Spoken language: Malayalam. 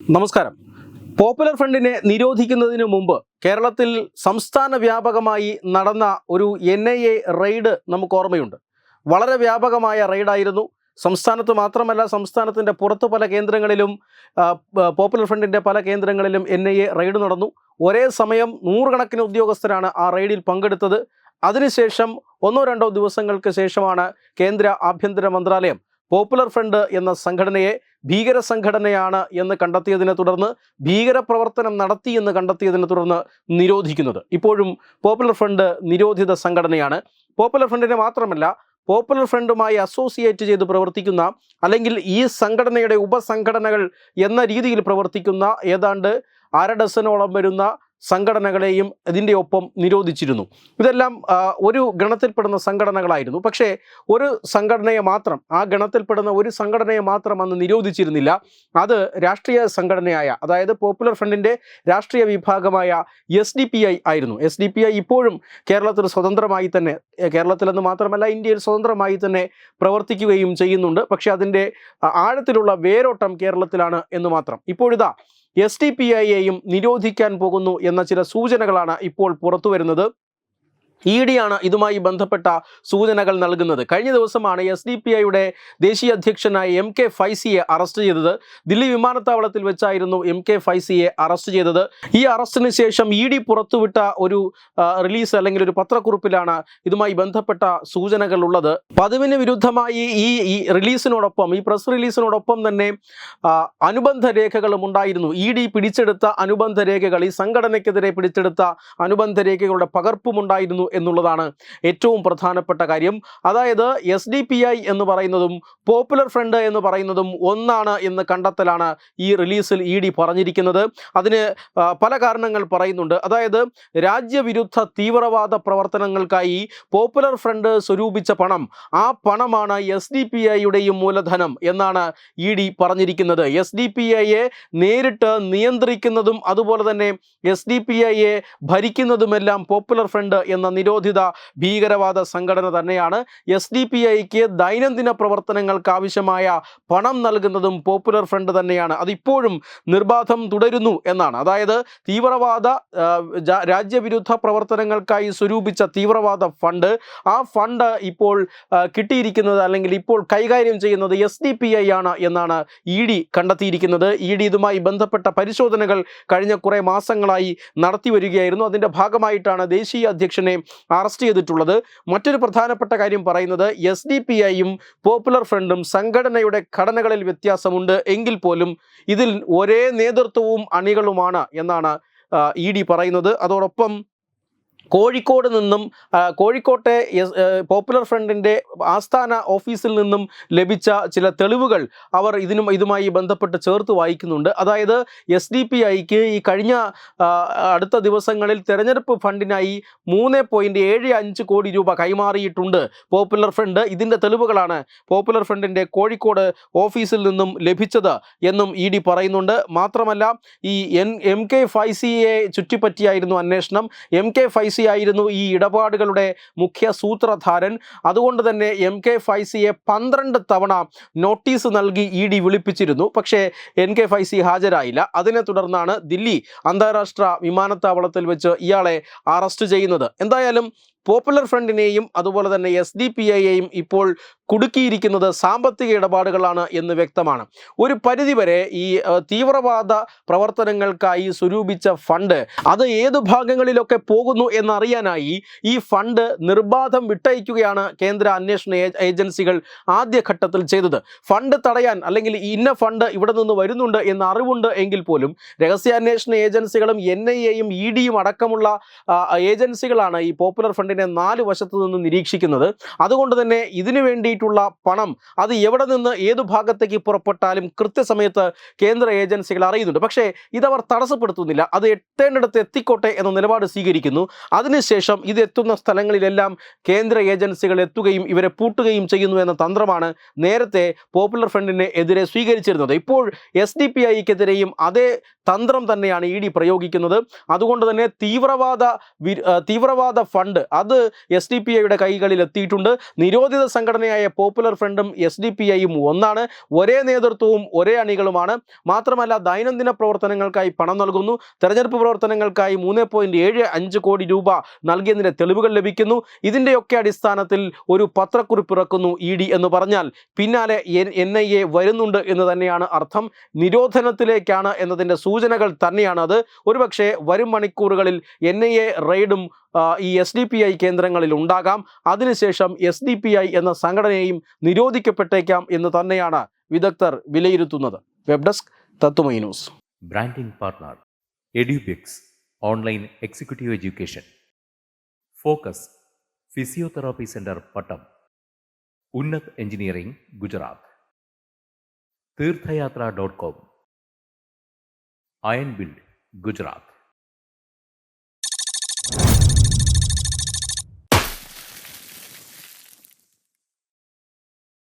നമസ്കാരം. പോപ്പുലർ ഫ്രണ്ടിനെ നിരോധിക്കുന്നതിന് മുമ്പ് കേരളത്തിൽ സംസ്ഥാന വ്യാപകമായി നടന്ന ഒരു എൻ ഐ എ റെയ്ഡ് നമുക്ക് ഓർമ്മയുണ്ട്. വളരെ വ്യാപകമായ റെയ്ഡായിരുന്നു സംസ്ഥാനത്ത് മാത്രമല്ല സംസ്ഥാനത്തിന്റെ പുറത്ത് പല കേന്ദ്രങ്ങളിലും പോപ്പുലർ ഫ്രണ്ടിന്റെ പല കേന്ദ്രങ്ങളിലും എൻ ഐ എ റെയ്ഡ് നടന്നു. ഒരേ സമയം നൂറുകണക്കിന് ഉദ്യോഗസ്ഥരാണ് ആ റെയ്ഡിൽ പങ്കെടുത്തത്. അതിനുശേഷം ഒന്നോ രണ്ടോ ദിവസങ്ങൾക്ക് ശേഷമാണ് കേന്ദ്ര ആഭ്യന്തര മന്ത്രാലയം പോപ്പുലർ ഫ്രണ്ട് എന്ന സംഘടനയെ ഭീകര സംഘടനയാണ് എന്ന് കണ്ടെത്തിയതിനെ തുടർന്ന് ഭീകരപ്രവർത്തനം നടത്തി എന്ന് കണ്ടെത്തിയതിനെ തുടർന്ന് നിരോധിക്കുന്നത്. ഇപ്പോഴും പോപ്പുലർ ഫ്രണ്ട് നിരോധിത സംഘടനയാണ്. പോപ്പുലർ ഫ്രണ്ടിനെ മാത്രമല്ല പോപ്പുലർ ഫ്രണ്ടുമായി അസോസിയേറ്റ് ചെയ്ത് പ്രവർത്തിക്കുന്ന അല്ലെങ്കിൽ ഈ സംഘടനയുടെ ഉപസംഘടനകൾ എന്ന രീതിയിൽ പ്രവർത്തിക്കുന്ന ഏതാണ്ട് അര ഡസനോളം വരുന്ന സംഘടനകളെയും ഇതിന്റെ ഒപ്പം നിരോധിച്ചിരുന്നു. ഇതെല്ലാം ഒരു ഗണത്തിൽപ്പെടുന്ന സംഘടനകളായിരുന്നു. പക്ഷേ ഒരു സംഘടനയെ മാത്രം ആ ഗണത്തിൽപ്പെടുന്ന ഒരു സംഘടനയെ മാത്രം അന്ന് നിരോധിച്ചിരുന്നില്ല. അത് രാഷ്ട്രീയ സംഘടനയായ അതായത് പോപ്പുലർ ഫ്രണ്ടിന്റെ രാഷ്ട്രീയ വിഭാഗമായ എസ് ആയിരുന്നു. എസ് ഇപ്പോഴും കേരളത്തിൽ സ്വതന്ത്രമായി തന്നെ കേരളത്തിലെന്ന് മാത്രമല്ല ഇന്ത്യയിൽ സ്വതന്ത്രമായി തന്നെ പ്രവർത്തിക്കുകയും ചെയ്യുന്നുണ്ട്. പക്ഷേ അതിന്റെ ആഴത്തിലുള്ള വേരോട്ടം കേരളത്തിലാണ് എന്ന് മാത്രം. ഇപ്പോഴിതാ എസ് ടി പി ഐയെയും നിരോധിക്കാൻ പോകുന്നു എന്ന ചില സൂചനകളാണ് ഇപ്പോൾ പുറത്തു വരുന്നത് ഇ ഡിയാണ് ഇതുമായി ബന്ധപ്പെട്ട സൂചനകൾ നൽകുന്നത്. കഴിഞ്ഞ ദിവസമാണ് എസ് ഡി പി ഐയുടെ ദേശീയ അധ്യക്ഷനായ എം കെ ഫൈസിയെ അറസ്റ്റ് ചെയ്തത്. ദില്ലി വിമാനത്താവളത്തിൽ വെച്ചായിരുന്നു എം കെ ഫൈസിയെ അറസ്റ്റ് ചെയ്തത്. ഈ അറസ്റ്റിന് ശേഷം ഇ ഡി പുറത്തുവിട്ട ഒരു റിലീസ് അല്ലെങ്കിൽ ഒരു പത്രക്കുറിപ്പിലാണ് ഇതുമായി ബന്ധപ്പെട്ട സൂചനകൾ ഉള്ളത്. പതിവിന് വിരുദ്ധമായി ഈ ഈ റിലീസിനോടൊപ്പം ഈ പ്രസ് റിലീസിനോടൊപ്പം തന്നെ അനുബന്ധ രേഖകളും ഉണ്ടായിരുന്നു. ഇ ഡി പിടിച്ചെടുത്ത അനുബന്ധ രേഖകൾ ഈ സംഘടനയ്ക്കെതിരെ പിടിച്ചെടുത്ത അനുബന്ധ രേഖകളുടെ പകർപ്പും ഉണ്ടായിരുന്നു. എന്നുള്ളതാണ് ഏറ്റവും പ്രധാനപ്പെട്ട കാര്യം. അതായത് എസ് ഡി പി ഐ എന്ന് പറയുന്നതും പോപ്പുലർ ഫ്രണ്ട് എന്ന് പറയുന്നതും ഒന്നാണ് എന്ന് കണ്ടെത്തലാണ് ഈ റിലീസിൽ ഇ ഡി പറഞ്ഞിരിക്കുന്നത്. അതിന് പല കാരണങ്ങൾ പറയുന്നുണ്ട്. അതായത് രാജ്യവിരുദ്ധ തീവ്രവാദ പ്രവർത്തനങ്ങൾക്കായി പോപ്പുലർ ഫ്രണ്ട് സ്വരൂപിച്ച പണം ആ പണമാണ് എസ് ഡി പി ഐയുടെയും മൂലധനം എന്നാണ് ഇ ഡി പറഞ്ഞിരിക്കുന്നത്. എസ് ഡി പി ഐയെ നേരിട്ട് നിയന്ത്രിക്കുന്നതും അതുപോലെ തന്നെ എസ് ഡി പി ഐയെ ഭരിക്കുന്നതുമെല്ലാം പോപ്പുലർ ഫ്രണ്ട് എന്ന നിരോധിത ഭീകരവാദ സംഘടന തന്നെയാണ്. എസ് ഡി പി ഐക്ക് ദൈനംദിന പ്രവർത്തനങ്ങൾക്ക് ആവശ്യമായ പണം നൽകുന്നതും പോപ്പുലർ ഫ്രണ്ട് തന്നെയാണ്. അതിപ്പോഴും നിർബാധം തുടരുന്നു എന്നാണ്. അതായത് തീവ്രവാദ രാജ്യവിരുദ്ധ പ്രവർത്തനങ്ങൾക്കായി സ്വരൂപിച്ച തീവ്രവാദ ഫണ്ട് ആ ഫണ്ട് ഇപ്പോൾ കിട്ടിയിരിക്കുന്നത് അല്ലെങ്കിൽ ഇപ്പോൾ കൈകാര്യം ചെയ്യുന്നത് എസ് ഡി പി ഐ ആണ് എന്നാണ് ഇ ഡി കണ്ടെത്തിയിരിക്കുന്നത്. ഇ ഡി ഇതുമായി ബന്ധപ്പെട്ട പരിശോധനകൾ കഴിഞ്ഞ കുറേ മാസങ്ങളായി നടത്തി വരികയായിരുന്നു. അതിന്റെ ഭാഗമായിട്ടാണ് ദേശീയ അധ്യക്ഷനെ അറസ്റ്റ് ചെയ്തിട്ടുള്ളത്. മറ്റൊരു പ്രധാനപ്പെട്ട കാര്യം പറയുന്നത് എസ് ഡി പി ഐയും പോപ്പുലർ ഫ്രണ്ടും സംഘടനയുടെ ഘടനകളിൽ വ്യത്യാസമുണ്ട് എങ്കിൽ പോലും ഇതിൽ ഒരേ നേതൃത്വവും അണികളുമാണ് എന്നാണ് ഇ ഡി പറയുന്നത്. അതോടൊപ്പം കോഴിക്കോട് നിന്നും കോഴിക്കോട്ടെ പോപ്പുലർ ഫ്രണ്ടിന്റെ ആസ്ഥാന ഓഫീസിൽ നിന്നും ലഭിച്ച ചില തെളിവുകൾ അവർ ഇതിനും ഇതുമായി ബന്ധപ്പെട്ട് ചേർത്ത് വായിക്കുന്നുണ്ട്. അതായത് എസ് ഡി പി ഐക്ക് ഈ കഴിഞ്ഞ അടുത്ത ദിവസങ്ങളിൽ തെരഞ്ഞെടുപ്പ് ഫണ്ടിനായി മൂന്ന് പോയിന്റ് ഏഴ് അഞ്ച് കോടി രൂപ കൈമാറിയിട്ടുണ്ട് പോപ്പുലർ ഫ്രണ്ട്. ഇതിന്റെ തെളിവുകളാണ് പോപ്പുലർ ഫ്രണ്ടിന്റെ കോഴിക്കോട് ഓഫീസിൽ നിന്നും ലഭിച്ചത് എന്നും ഇ ഡി പറയുന്നുണ്ട്. മാത്രമല്ല ഈ എൻ എം കെ ഫൈസിയെ ചുറ്റിപ്പറ്റിയായിരുന്നു അന്വേഷണം. എം കെ ഫൈസി ആയിരുന്നു ഈ ഇടപാടുകളുടെ മുഖ്യ സൂത്രധാരൻ. അതുകൊണ്ട് തന്നെ എം കെ ഫൈസിയെ പന്ത്രണ്ട് തവണ നോട്ടീസ് നൽകി ഇ ഡി വിളിപ്പിച്ചിരുന്നു. പക്ഷേ എൻ കെ ഫൈസി ഹാജരായില്ല. അതിനെ തുടർന്നാണ് ദില്ലി അന്താരാഷ്ട്ര വിമാനത്താവളത്തിൽ വെച്ച് ഇയാളെ അറസ്റ്റ് ചെയ്യുന്നത്. എന്തായാലും പോപ്പുലർ ഫ്രണ്ടിനെയും അതുപോലെ തന്നെ എസ് ഡി പി ഐയെയും ഇപ്പോൾ കുടുക്കിയിരിക്കുന്നത് സാമ്പത്തിക ഇടപാടുകളാണ് എന്ന് വ്യക്തമാണ്. ഒരു പരിധിവരെ ഈ തീവ്രവാദ പ്രവർത്തനങ്ങൾക്കായി സ്വരൂപിച്ച ഫണ്ട് അത് ഏത് ഭാഗങ്ങളിലൊക്കെ പോകുന്നു എന്നറിയാനായി ഈ ഫണ്ട് നിർബാധം വിട്ടയക്കുകയാണ് കേന്ദ്ര അന്വേഷണ ഏജൻസികൾ ആദ്യഘട്ടത്തിൽ ചെയ്തത്. ഫണ്ട് തടയാൻ അല്ലെങ്കിൽ ഇന്ന ഫണ്ട് ഇവിടെ നിന്ന് വരുന്നുണ്ട് എന്ന അറിവുണ്ട് എങ്കിൽ പോലും രഹസ്യാന്വേഷണ ഏജൻസികളും എൻ ഐ എയും ഇ ഡിയും അടക്കമുള്ള ഏജൻസികളാണ് ഈ പോപ്പുലർ ഫണ്ടിനെ നാല് വശത്തു നിന്ന് നിരീക്ഷിക്കുന്നത്. അതുകൊണ്ട് തന്നെ ഇതിനു വേണ്ടിയിട്ടുള്ള പണം അത് എവിടെ നിന്ന് ഏത് ഭാഗത്തേക്ക് പുറപ്പെട്ടാലും കൃത്യസമയത്ത് കേന്ദ്ര ഏജൻസികൾ അറിയുന്നുണ്ട്. പക്ഷേ ഇതവർ തടസ്സപ്പെടുത്തുന്നില്ല. അത് എത്തേണ്ടിടത്ത് എത്തിക്കോട്ടെ എന്ന നിലപാട് സ്വീകരിക്കുന്നു. അതിനുശേഷം ഇത് എത്തുന്ന സ്ഥലങ്ങളിലെല്ലാം കേന്ദ്ര ഏജൻസികൾ എത്തുകയും ഇവരെ പൂട്ടുകയും ചെയ്യുന്നു എന്ന തന്ത്രമാണ് നേരത്തെ പോപ്പുലർ ഫ്രണ്ടിന് എതിരെ സ്വീകരിച്ചിരുന്നത്. ഇപ്പോൾ എസ് ഡി പി ഐക്കെതിരെയും അതേ തന്ത്രം തന്നെയാണ് ഇ ഡി പ്രയോഗിക്കുന്നത്. അതുകൊണ്ട് തന്നെ തീവ്രവാദ തീവ്രവാദ ഫണ്ട് അത് എസ് ഡി പി ഐയുടെ കൈകളിൽ എത്തിയിട്ടുണ്ട്. നിരോധിത സംഘടനയായ പോപ്പുലർ ഫ്രണ്ടും എസ് ഡി പി ഐയും ഒന്നാണ്. ഒരേ നേതൃത്വവും ഒരേ അണികളുമാണ്. മാത്രമല്ല ദൈനംദിന പ്രവർത്തനങ്ങൾക്കായി പണം നൽകുന്നു. തെരഞ്ഞെടുപ്പ് പ്രവർത്തനങ്ങൾക്കായി മൂന്ന് പോയിന്റ് ഏഴ് അഞ്ച് കോടി രൂപ നൽകിയതിന്റെ തെളിവുകൾ ലഭിക്കുന്നു. ഇതിന്റെയൊക്കെ അടിസ്ഥാനത്തിൽ ഒരു പത്രക്കുറിപ്പ് ഇറക്കുന്നു ഇ ഡി എന്ന് പറഞ്ഞാൽ. പിന്നാലെ എൻ ഐ എ വരുന്നുണ്ട് എന്ന് തന്നെയാണ് അർത്ഥം. നിരോധനത്തിലേക്കാണ് എന്നതിന്റെ സൂചനകൾ തന്നെയാണ് അത് ഒരുപക്ഷെ വരും മണിക്കൂറുകളിൽ എൻ ഐ എ റെയ്ഡും ഈ എസ് ഡി പി ഐ കേന്ദ്രങ്ങളിൽ ഉണ്ടാകാം. അതിനുശേഷം എസ് ഡി പി ഐ എന്ന സംഘടനയും നിരോധിക്കപ്പെട്ടേക്കാം എന്ന് തന്നെയാണ് വിദഗ്ധർ വിലയിരുത്തുന്നത്. Web desk Tatwamayi news. Branding partner Edubix online executive education. Focus physiotherapy centre Pattom. Unnat engineering Gujarat. Theerthayathra dot com. Ayan build Gujarat.